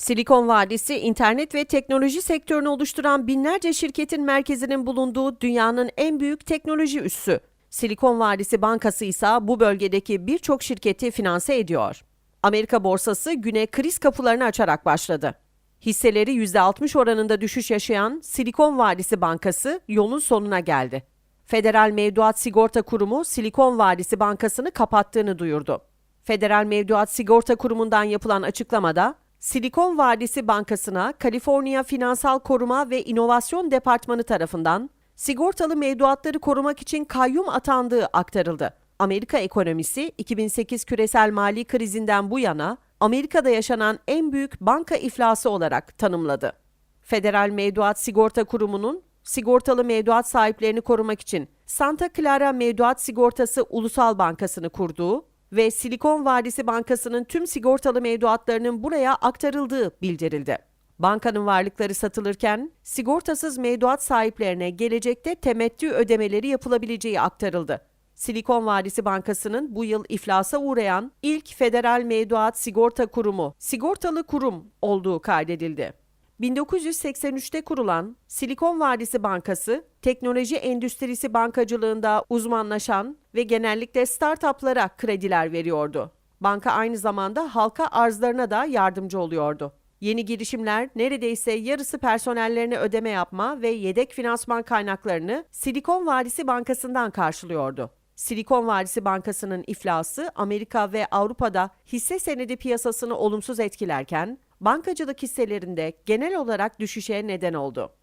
Silikon Vadisi, internet ve teknoloji sektörünü oluşturan binlerce şirketin merkezinin bulunduğu dünyanın en büyük teknoloji üssü. Silikon Vadisi Bankası ise bu bölgedeki birçok şirketi finanse ediyor. Amerika borsası güne kriz kapılarını açarak başladı. Hisseleri %60 oranında düşüş yaşayan Silikon Vadisi Bankası yolun sonuna geldi. Federal Mevduat Sigorta Kurumu Silikon Vadisi Bankası'nı kapattığını duyurdu. Federal Mevduat Sigorta Kurumu'ndan yapılan açıklamada, Silikon Vadisi Bankası'na Kaliforniya Finansal Koruma ve İnovasyon Departmanı tarafından sigortalı mevduatları korumak için kayyum atandığı aktarıldı. Amerika ekonomisi 2008 küresel mali krizinden bu yana Amerika'da yaşanan en büyük banka iflası olarak tanımladı. Federal Mevduat Sigorta Kurumu'nun sigortalı mevduat sahiplerini korumak için Santa Clara Mevduat Sigortası Ulusal Bankası'nı kurduğu ve Silikon Vadisi Bankası'nın tüm sigortalı mevduatlarının buraya aktarıldığı bildirildi. Bankanın varlıkları satılırken sigortasız mevduat sahiplerine gelecekte temettü ödemeleri yapılabileceği aktarıldı. Silikon Vadisi Bankası'nın bu yıl iflasa uğrayan ilk federal mevduat sigorta kurumu, sigortalı kurum olduğu kaydedildi. 1983'te kurulan Silikon Vadisi Bankası, teknoloji endüstrisi bankacılığında uzmanlaşan ve genellikle startuplara krediler veriyordu. Banka aynı zamanda halka arzlarına da yardımcı oluyordu. Yeni girişimler neredeyse yarısı personellerine ödeme yapma ve yedek finansman kaynaklarını Silikon Vadisi Bankası'ndan karşılıyordu. Silikon Vadisi Bankası'nın iflası Amerika ve Avrupa'da hisse senedi piyasasını olumsuz etkilerken, bankacılık hisselerinde genel olarak düşüşe neden oldu.